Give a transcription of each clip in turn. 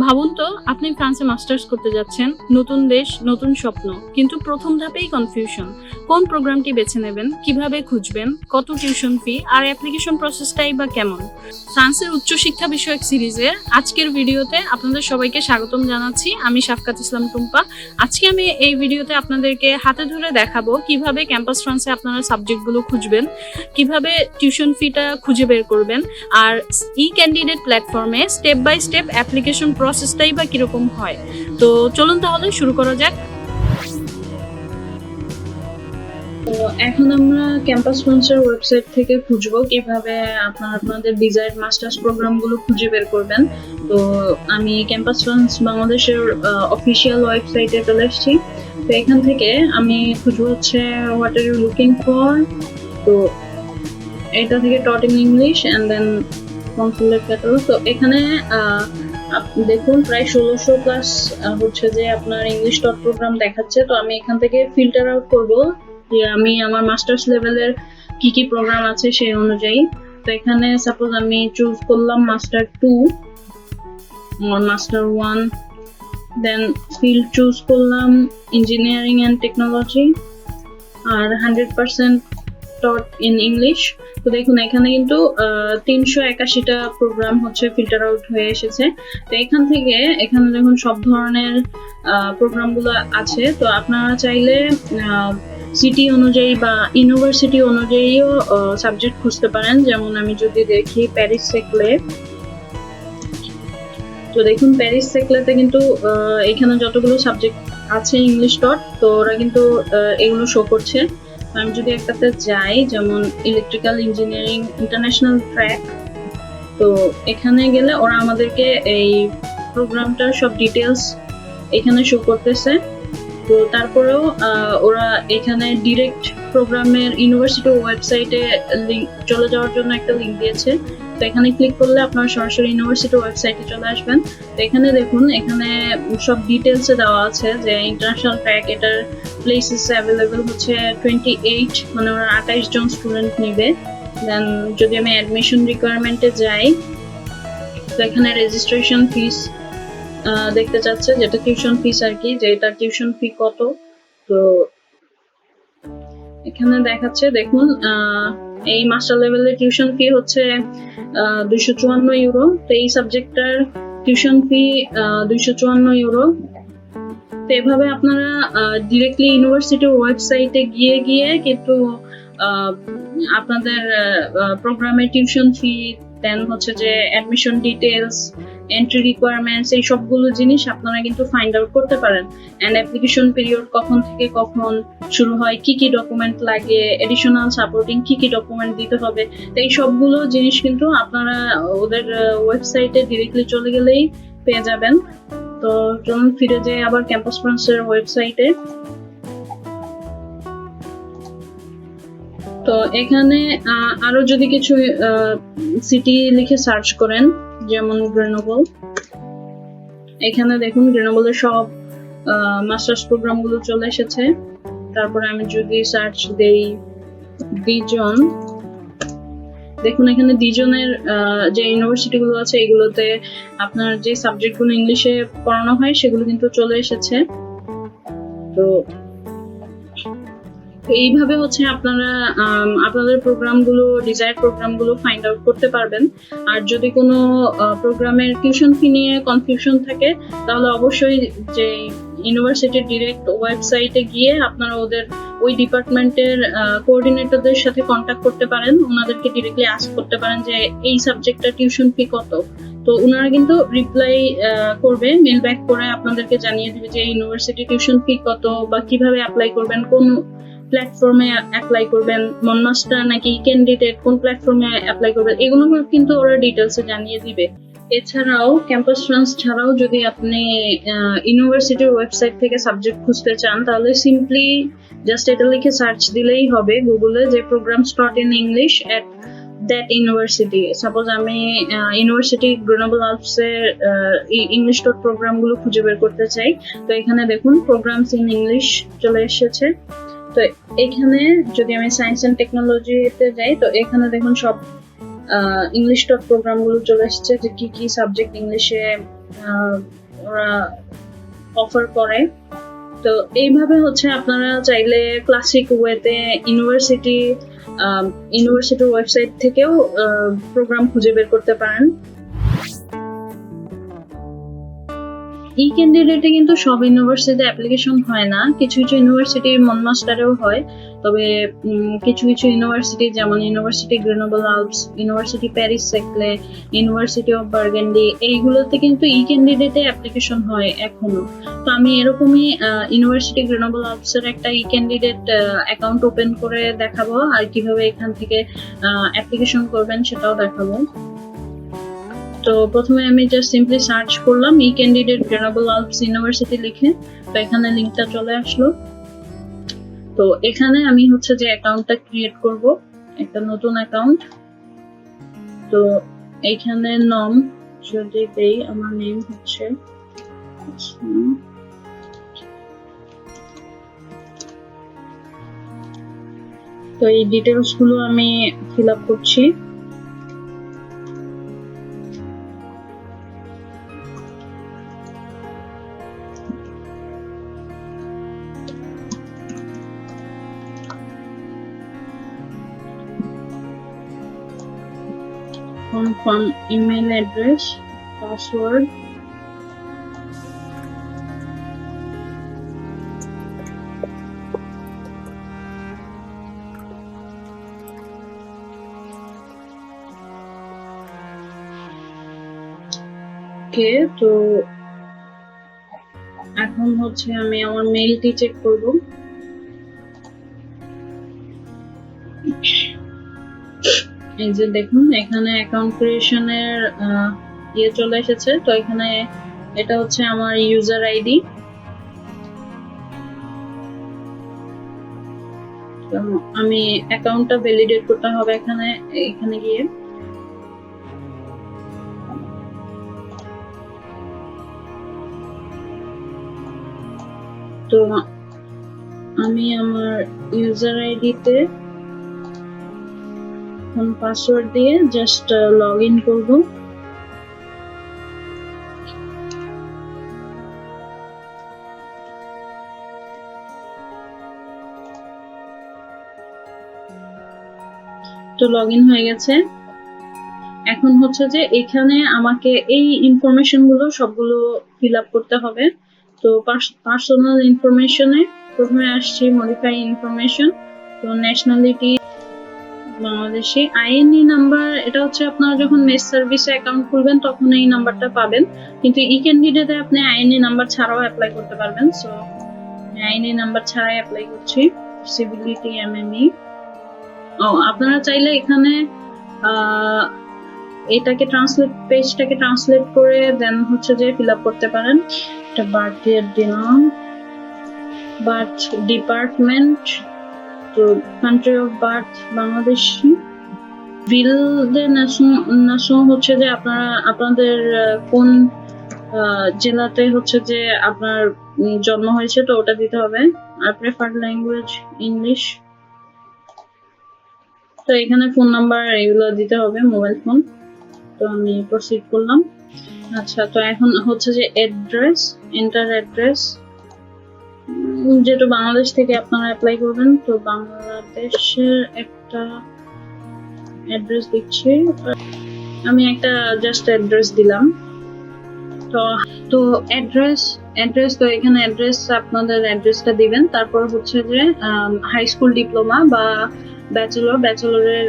ভাবুন তো, আপনি ফ্রান্সে মাস্টার্স করতে যাচ্ছেন, নতুন দেশ, নতুন স্বপ্ন, কিন্তু প্রথম ধাপেই কনফিউশন কোন প্রোগ্রামটি বেছে নেবেন, কীভাবে খুঁজবেন, কত টিউশন ফি আর অ্যাপ্লিকেশন প্রসেসটাই বা কেমন? ফ্রান্সের উচ্চশিক্ষা বিষয়ক সিরিজের আজকের ভিডিওতে আপনাদের সবাইকে স্বাগতম জানাচ্ছি। আমি শাফকাত ইসলাম টুম্পা। আজকে আমি এই ভিডিওতে আপনাদেরকে হাতে ধরে দেখাবো কীভাবে ক্যাম্পাস ফ্রান্সে আপনারা সাবজেক্টগুলো খুঁজবেন, কীভাবে টিউশন ফিটা খুঁজে বের করবেন, আর ই ক্যান্ডিডেট প্ল্যাটফর্মে স্টেপ বাই স্টেপ অ্যাপ্লিকেশন প্রসেসটাই বা কীরকম হয়? তো চলুন তাহলে শুরু করা যাক। তো এখন আমরা ক্যাম্পাস ফ্রান্সের ওয়েবসাইট থেকে খুঁজবো, কীভাবে আপনারা আপনাদের ডিজায়ার্ড মাস্টার্স প্রোগ্রামগুলো খুঁজে বের করবেন। তো আমি ক্যাম্পাস ফ্রান্স বাংলাদেশের অফিসিয়াল ওয়েবসাইটে চলে এসেছি। তো এখান থেকে আমি খুঁজবো হচ্ছে what are you looking for তো এটা থেকে taught in English and then consulate catalogue তো এখানে দেখুন, প্রায় ষোলোশো প্লাস হচ্ছে যে আপনার ইংলিশ ডট প্রোগ্রাম দেখাচ্ছে। তো আমি এখান থেকে ফিল্টার আউট করব যে আমি আমার মাস্টার্স লেভেলের কি কি প্রোগ্রাম আছে সেই অনুযায়ী। তো এখানে সাপোজ আমি চুজ করলাম master two master one then field choose করলাম engineering and technology R hundred percent taught in English তো দেখুন, এখানে কিন্তু তিনশো একাশিটা প্রোগ্রাম হচ্ছে ফিল্টার আউট হয়ে এসেছে। তো এখান থেকে, এখানে দেখুন, সব ধরনের প্রোগ্রামগুলো আছে। তো আপনারা চাইলে সিটি অনুযায়ী বা ইউনিভার্সিটি অনুযায়ীও সাবজেক্ট খুঁজতে পারেন। যেমন আমি যদি দেখি প্যারিস সেকলে তো দেখুন প্যারিস সেকলেতে কিন্তু এখানে যতগুলো সাবজেক্ট আছে ইংলিশ ডট তো ওরা কিন্তু এগুলো শো করছে। আমি যদি একটাতে যাই, যেমন ইলেকট্রিক্যাল ইঞ্জিনিয়ারিং ইন্টারন্যাশনাল ট্র্যাক তো এখানে গেলে ওরা আমাদেরকে এই প্রোগ্রামটার সব ডিটেলস এখানে শো করতেছে। তো তারপরেও ওরা এখানে ডিরেক্ট প্রোগ্রামের ইউনিভার্সিটি ওয়েবসাইটে লিঙ্ক চলে যাওয়ার জন্য একটা লিঙ্ক দিয়েছে। তো এখানে ক্লিক করলে আপনারা সরাসরি ইউনিভার্সিটি ওয়েবসাইটে চলে আসবেন। তো এখানে দেখুন এখানে সব ডিটেলসে দেওয়া আছে যে ইন্টারন্যাশনাল ট্র্যাক এটার প্লেসেস অ্যাভেলেবেল হচ্ছে টোয়েন্টি এইট মানে ওরা আঠাইশ জন স্টুডেন্ট নিবে। দেন যদি আমি অ্যাডমিশন রিকোয়ারমেন্টে যাই তো এখানে রেজিস্ট্রেশন ফিস দেখতে চাচ্ছে যেটা টিউশন ফিস আর কি যে এটা টিউশন ফি কত। তো এখানে দেখাচ্ছে দেখুন আহ, এই মাস্টার লেভেলের টিউশন ফি হচ্ছে দুইশো চুয়ান্ন ইউরো। তো এই সাবজেক্টটার টিউশন ফি দুইশো চুয়ান্ন ইউরো। তো এভাবে আপনারা ডিরেক্টলি ইউনিভার্সিটির ওয়েবসাইটে গিয়ে গিয়ে কিন্তু আপনাদের প্রোগ্রামের টিউশন ফি দেন হচ্ছে যে অ্যাডমিশন ডিটেলস এন্ট্রি রিকোয়ারমেন্টস এই সবগুলো জিনিস আপনারা কিন্তু ফাইন্ড আউট করতে পারেন। অ্যান্ড অ্যাপ্লিকেশন পিরিয়ড কখন থেকে কখন শুরু হয়, কি কি ডকুমেন্ট লাগে এডিশনাল সাপোর্টিং কি কি ডকুমেন্ট দিতে হবে। তো এই সবগুলো জিনিস কিন্তু আপনারা ওদের ওয়েবসাইটে ডিরেক্টলি চলে গেলেই পেয়ে যাবেন। তো চলুন ফিরে যাই আবার ক্যাম্পাস ফ্রান্সের ওয়েবসাইটে তো এখানে আরও যদি কিছু সিটি লিখে সার্চ করেন যেমন গ্রেনোবল এখানে দেখুন গ্রেনোবলের সব মাস্টার্স প্রোগ্রামগুলো চলে এসেছে। তারপরে আমি যদি সার্চ দেই ডিজন দেখুন এখানে ডিজনের আহ, যে ইউনিভার্সিটি গুলো আছে এগুলোতে আপনার যে সাবজেক্টগুলো ইংলিশে পড়ানো হয় সেগুলো কিন্তু চলে এসেছে। তো এইভাবে হচ্ছে আপনারা আপনাদের প্রোগ্রামগুলো, ডিজায়ার প্রোগ্রামগুলো ফাইন্ড আউট করতে পারবেন। আর যদি কোনো প্রোগ্রামের টিউশন ফি নিয়ে কনফিউশন থাকে, তাহলে অবশ্যই যে ইউনিভার্সিটির ডিরেক্ট ওয়েবসাইটে গিয়ে আপনারা ওদের, ওই ডিপার্টমেন্টের কোঅর্ডিনেটরদের সাথে কন্ট্যাক্ট করতে পারেন। ওনাদেরকে ডিরেক্টলি আস্ক করতে পারেন যে, এই সাবজেক্টটা টিউশন ফি কত? তো ওনারা কিন্তু রিপ্লাই করবে মেল ব্যাক করে আপনাদেরকে জানিয়ে দেবে যে ইউনিভার্সিটি টিউশন ফি কত বা কীভাবে অ্যাপ্লাই করবেন, কোন প্ল্যাটফর্মে অ্যাপ্লাই করবেন, মনমাস্টার নাকি ক্যান্ডিডেট কোন প্ল্যাটফর্মে অ্যাপ্লাই করবেন, এগুলো কিন্তু ওরা ডিটেলসে জানিয়ে দিবে। এছাড়াও ক্যাম্পাস ফ্রান্স ছাড়াও যদি আপনি ইউনিভার্সিটির ওয়েবসাইট থেকে সাবজেক্ট খুঁজতে চান, তাহলে সিম্পলি জাস্ট এটা লিখে সার্চ দিলেই হবে গুগলে যে program start in English at that university suppose আমি ইউনিভার্সিটি গ্রেনোবল আলপসের ইংলিশ ডট প্রোগ্রামগুলো খুঁজে বের করতে চাই, তো এখানে দেখুন প্রোগ্রামস ইন ইংলিশ চলে এসেছে। তো এখানে যদি আমি সায়েন্স অ্যান্ড টেকনোলজিতে যাই, তো এখানে দেখুন সব ইংলিশ ডট প্রোগ্রামগুলো চলে এসেছে যে কি কি সাবজেক্ট ইংলিশে ওরা অফার করে। তো এইভাবে হচ্ছে আপনারা চাইলে ক্লাসিক ওয়েতে ইউনিভার্সিটি ইউনিভার্সিটির ওয়েবসাইট থেকেও প্রোগ্রাম খুঁজে বের করতে পারেন। ই ক্যান্ডিডেটে কিন্তু সব ইউনিভার্সিটিতে অ্যাপ্লিকেশন হয় না। কিছু কিছু ইউনিভার্সিটি মনমাস্টারেও হয়, তবে কিছু কিছু ইউনিভার্সিটি যেমন university Grenoble Alps university Paris Saclay university of Burgundy এইগুলোতে কিন্তু ই ক্যান্ডিডেটে অ্যাপ্লিকেশন হয় এখনও। তো আমি এরকমই ইউনিভার্সিটি গ্রেনোবল আলপসের একটা ই ক্যান্ডিডেট অ্যাকাউন্ট ওপেন করে দেখাবো, আর কীভাবে এখান থেকে অ্যাপ্লিকেশন করবেন সেটাও দেখাবো। তো প্রথমে আমি জাস্ট সিম্পলি সার্চ করলাম e candidate Grenoble Alps university লিখে, তো এখানে লিঙ্কটা চলে আসলো। তো এখানে আমি হচ্ছে যে অ্যাকাউন্টটা ক্রিয়েট করব, একটা নতুন অ্যাকাউন্ট তো এইখানে নম যদি দেই, আমার নেম হচ্ছে তো এই ডিটেলসগুলো আমি ফিল আপ করছি। Confirm email address password okay তো এখন হচ্ছে আমি আমার মেইলটি চেক করব এই যে দেখুন, এখানে অ্যাকাউন্ট ক্রিয়েশনের ইয়ে চলে এসেছে। তো এখানে এটা হচ্ছে আমার ইউজার আইডি আমি অ্যাকাউন্টটা ভ্যালিডেট করতে হবে এখানে এখানে গিয়ে। তো আমি আমার ইউজার আইডিতে এখন পাসওয়ার্ড দিয়ে জাস্ট লগ ইন করব। তো লগ ইন হয়ে গেছে। এখন হচ্ছে যে এখানে আমাকে এই ইনফরমেশনগুলো সবগুলো ফিল আপ করতে হবে। তো পার্সোনাল ইনফরমেশনে প্রথমে আসছে মডিফাই ইনফরমেশন তো ন্যাশনালিটি বাংলাদেশি। আইএনই নাম্বার এটা হচ্ছে আপনারা যখন মেস সার্ভিসে অ্যাকাউন্ট খুলবেন, তখন এই নাম্বারটা পাবেন। কিন্তু ই ক্যান্ডিডেটে আপনি আইএনই নাম্বার ছাড়াও অ্যাপ্লাই করতে পারবেন। সো আইএনই নাম্বার ছাড়াই অ্যাপ্লাই করছি। সিভিলিটি এমএমই ও, আপনারা চাইলে এখানে এটাকে ট্রান্সলেট পেজটাকে ট্রান্সলেট করে দেন হচ্ছে যে ফিল আপ করতে পারেন। এটা বার্থ দিলাম। বার্থ ডিপার্টমেন্ট তো কান্ট্রি অফ বার্থ বাংলাদেশ বিল দে ন্যাশন হচ্ছে যে আপনারা, আপনাদের কোন জেলাতে হচ্ছে যে আপনার জন্ম হয়েছে, তো ওটা দিতে হবে। আর প্রেফার্ড ল্যাঙ্গুয়েজ ইংলিশ তো এখানে ফোন নাম্বার এগুলো দিতে হবে মোবাইল ফোন তো আমি প্রসিড করলাম। আচ্ছা তো এখন হচ্ছে যে অ্যাড্রেস এন্টার অ্যাড্রেস যেহেতু বাংলাদেশ থেকে আপনারা অ্যাপ্লাই করবেন, তো বাংলাদেশের একটা অ্যাড্রেস দিচ্ছি। আমি একটা জাস্ট অ্যাড্রেস দিলাম। তো তো অ্যাড্রেস অ্যাড্রেস তো এখানে অ্যাড্রেস আপনাদের অ্যাড্রেসটা দিবেন। তারপর হচ্ছে যে হাই স্কুল ডিপ্লোমা বা ব্যাচেলর ব্যাচেলরের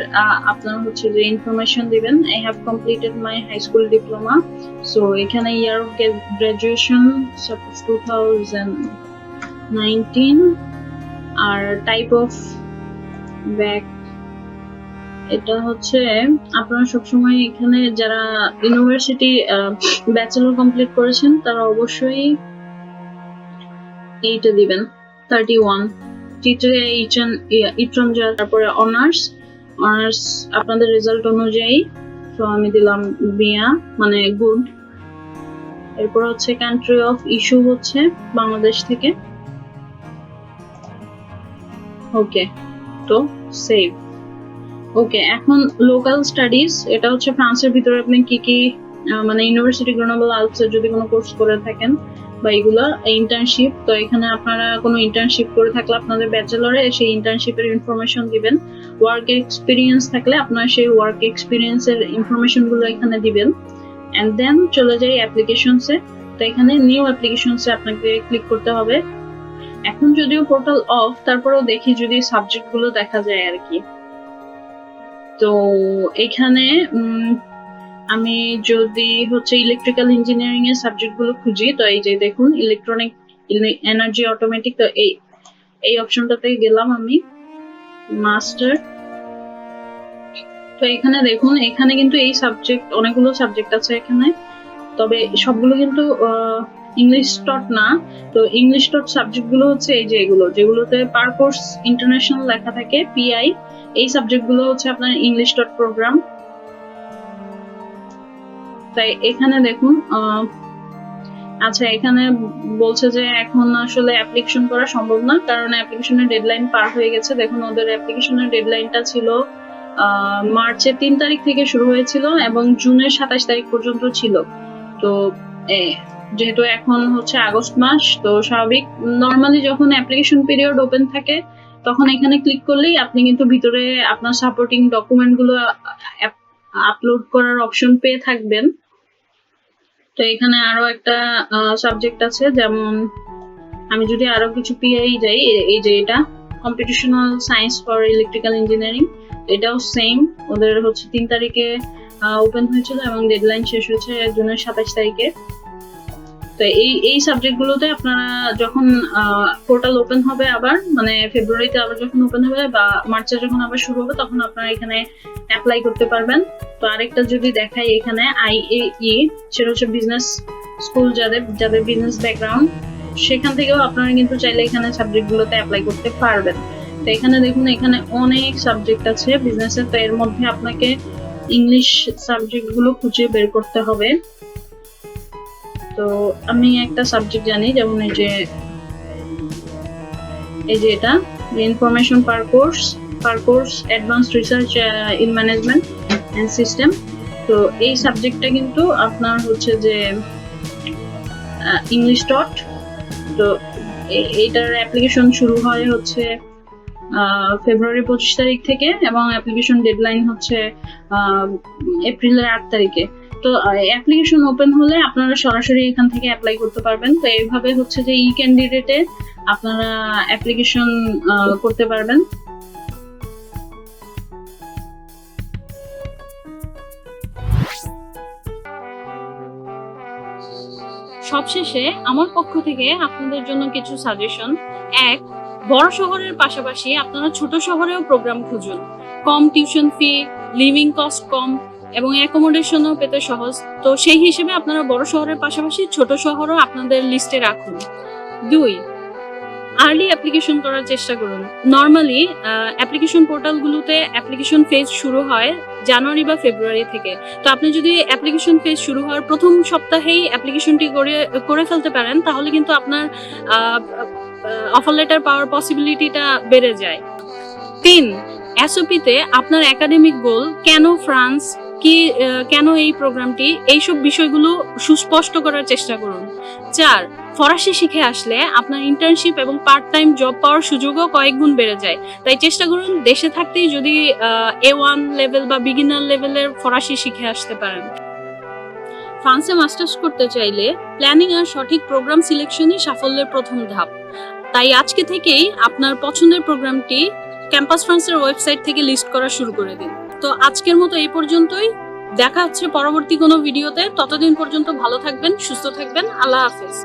আপনার হচ্ছে যে ইনফরমেশন দিবেন। I have completed my high school diploma so এখানে year of graduation suppose two thousand nineteen, R type of bac এটা হচ্ছে আপনারা সবসময় এখানে যারা ইউনিভার্সিটি ব্যাচেলর কমপ্লিট করেছেন, তারা অবশ্যই এইটা দিবেন থার্টি ওয়ান টিচারে ইটন তারপরে অনার্স অনার্স আপনাদের রেজাল্ট অনুযায়ী তো আমি দিলাম বিয়া মানে গুড এরপর হচ্ছে কান্ট্রি অফ ইস্যু হচ্ছে বাংলাদেশ থেকে। ওকে তো সেভ ওকে এখন লোকাল স্টাডিজ এটা হচ্ছে ফ্রান্সের ভিতরে আপনি কি কি মানে ইউনিভার্সিটি গ্লোবাল আর্টসের যদি কোনো কোর্স করে থাকেন বা এগুলা ইন্টার্নশিপ তো এখানে আপনারা কোনো ইন্টার্নশিপ করে থাকলে আপনাদের ব্যাচেলরে সেই ইন্টার্নশিপের ইনফরমেশন দিবেন। ওয়ার্ক এক্সপিরিয়েন্স থাকলে আপনার সেই ওয়ার্ক এক্সপিরিয়েন্সের ইনফরমেশনগুলো এখানে দিবেন। এন্ড দেন চলে যাই অ্যাপ্লিকেশনসে তো এখানে নিউ অ্যাপ্লিকেশনসে আপনাকে ক্লিক করতে হবে। এখন যদিও পোর্টাল অফ তারপরেও দেখি যদি সাবজেক্টগুলো দেখা যায় আর কি তো এখানে আমি যদি হচ্ছে ইলেকট্রিক্যাল ইঞ্জিনিয়ারিং এর সাবজেক্টগুলো খুঁজি, তো এই যে দেখুন ইলেকট্রনিক এনার্জি অটোমেটিক তো এই এই অপশনটাতে গেলাম আমি মাস্টার তো এখানে দেখুন, এখানে কিন্তু এই সাবজেক্ট অনেকগুলো সাবজেক্ট আছে এখানে। তবে সবগুলো কিন্তু ইংলিশ টট না, তো ইংলিশ টট সাবজেক্টগুলো হচ্ছে এই যে এগুলো, যেগুলোতে পার কোর্স ইন্টারন্যাশনাল লেখা থাকে পিআই এই সাবজেক্টগুলো হচ্ছে আপনার ইংলিশ টট প্রোগ্রাম তাই এখানে দেখুন আচ্ছা এখানে বলছে যে এখন আসলে অ্যাপ্লিকেশন করা সম্ভব না, কারণ অ্যাপ্লিকেশনের ডেডলাইন পার হয়ে গেছে। দেখুন, ওদের অ্যাপ্লিকেশনের ডেডলাইনটা ছিল মার্চের তিন তারিখ থেকে শুরু হয়েছিল এবং জুনের সাতাশ তারিখ পর্যন্ত ছিল। তো যেহেতু এখন হচ্ছে আগস্ট মাস, তো স্বাভাবিক নর্মালি যখন অ্যাপ্লিকেশন পিরিয়ড ওপেন থাকে, তখন এখানে ক্লিক করলেই আপনি কিন্তু ভিতরে আপনার সাপোর্টিং ডকুমেন্টগুলো আপলোড করার অপশন পেয়ে থাকবেন। তো এখানে আরও একটা সাবজেক্ট আছে, যেমন আমি যদি আরও কিছু পিআই যাই এই যে এটা computational science for electrical engineering এটাও সেম ওদের হচ্ছে তিন তারিখে ওপেন হয়েছিল এবং ডেডলাইন শেষ হয়েছে জুনের সাতাশ তারিখে। তো এই এই সাবজেক্ট গুলোতে আপনারা যখন পোর্টাল ওপেন হবে আবার মানে ফেব্রুয়ারিতে আবার যখন ওপেন হবে বা মার্চে যখন আবার শুরু হবে, তখন আপনারা এখানে অ্যাপ্লাই করতে পারবেন। তো আরেকটা যদি দেখাই এখানে আইএই সেটা হচ্ছে বিজনেস স্কুল যাদের যাদের বিজনেস ব্যাকগ্রাউন্ড সেখান থেকেও আপনারা কিন্তু চাইলে এখানে সাবজেক্ট গুলোতে অ্যাপ্লাই করতে পারবেন। তো এখানে দেখুন, এখানে অনেক সাবজেক্ট আছে বিজনেসের তো এর মধ্যে আপনাকে ইংলিশ সাবজেক্টগুলো খুঁজে বের করতে হবে। তো আমি একটা সাবজেক্ট জানি, যেমন এই যে এই যে এটা information per course per course advance research in management and system তো এই সাবজেক্টটা কিন্তু আপনার হচ্ছে যে ইংলিশ ডট তো এইটার অ্যাপ্লিকেশন শুরু হয় হচ্ছে ফেব্রুয়ারি পঁচিশ তারিখ থেকে এবং অ্যাপ্লিকেশন ডেডলাইন হচ্ছে এপ্রিলের আট তারিখে। তো অ্যাপ্লিকেশন ওপেন হলে আপনারা সরাসরি এখান থেকে অ্যাপ্লাই করতে পারবেন। তো এইভাবে হচ্ছে যে ই ক্যান্ডিডেটে আপনারা অ্যাপ্লিকেশন করতে পারবেন। সবশেষে আমার পক্ষ থেকে আপনাদের জন্য কিছু সাজেশন এক, বড় শহরের পাশাপাশি আপনারা ছোট শহরেও প্রোগ্রাম খুঁজুন। কম টিউশন ফি লিভিং কস্ট কম এবং অ্যাকোমোডেশনও পেতে সহজ। তো সেই হিসেবে আপনারা বড় শহরের পাশাপাশি ছোট শহরও আপনাদের লিস্টে রাখুন। দুই আর্লি অ্যাপ্লিকেশন করার চেষ্টা করুন। নর্মালি অ্যাপ্লিকেশন পোর্টালগুলোতে অ্যাপ্লিকেশন ফেজ শুরু হয় জানুয়ারি বা ফেব্রুয়ারি থেকে। তো আপনি যদি অ্যাপ্লিকেশন ফেজ শুরু হওয়ার প্রথম সপ্তাহেই অ্যাপ্লিকেশনটি করে করে ফেলতে পারেন, তাহলে কিন্তু আপনার অফার লেটার পাওয়ার পসিবিলিটিটা বেড়ে যায়। তিন এসওপিতে আপনার একাডেমিক গোল কেন ফ্রান্স কি কেন এই প্রোগ্রামটি? এইসব বিষয়গুলো সুস্পষ্ট করার চেষ্টা করুন। চার, ফরাসি শিখে আসলে আপনার ইন্টার্নশিপ এবং পার্ট টাইম জব পাওয়ার সুযোগও কয়েক গুণ বেড়ে যায়। তাই চেষ্টা করুন দেশে থাকতেই যদি এ ওয়ান লেভেল বা বিগিনার লেভেলের ফরাসি শিখে আসতে পারেন। ফ্রান্সে মাস্টার্স করতে চাইলে প্ল্যানিং আর সঠিক প্রোগ্রাম সিলেকশনই সাফল্যের প্রথম ধাপ। তাই আজকে থেকেই আপনার পছন্দের প্রোগ্রামটি ক্যাম্পাস ফ্রান্সের ওয়েবসাইট থেকে লিস্ট করা শুরু করে দিন। তো আজকের মতো এই পর্যন্তই। দেখা হচ্ছে পরবর্তী কোনো ভিডিওতে। ততদিন পর্যন্ত ভালো থাকবেন, সুস্থ থাকবেন। আল্লাহ হাফেজ।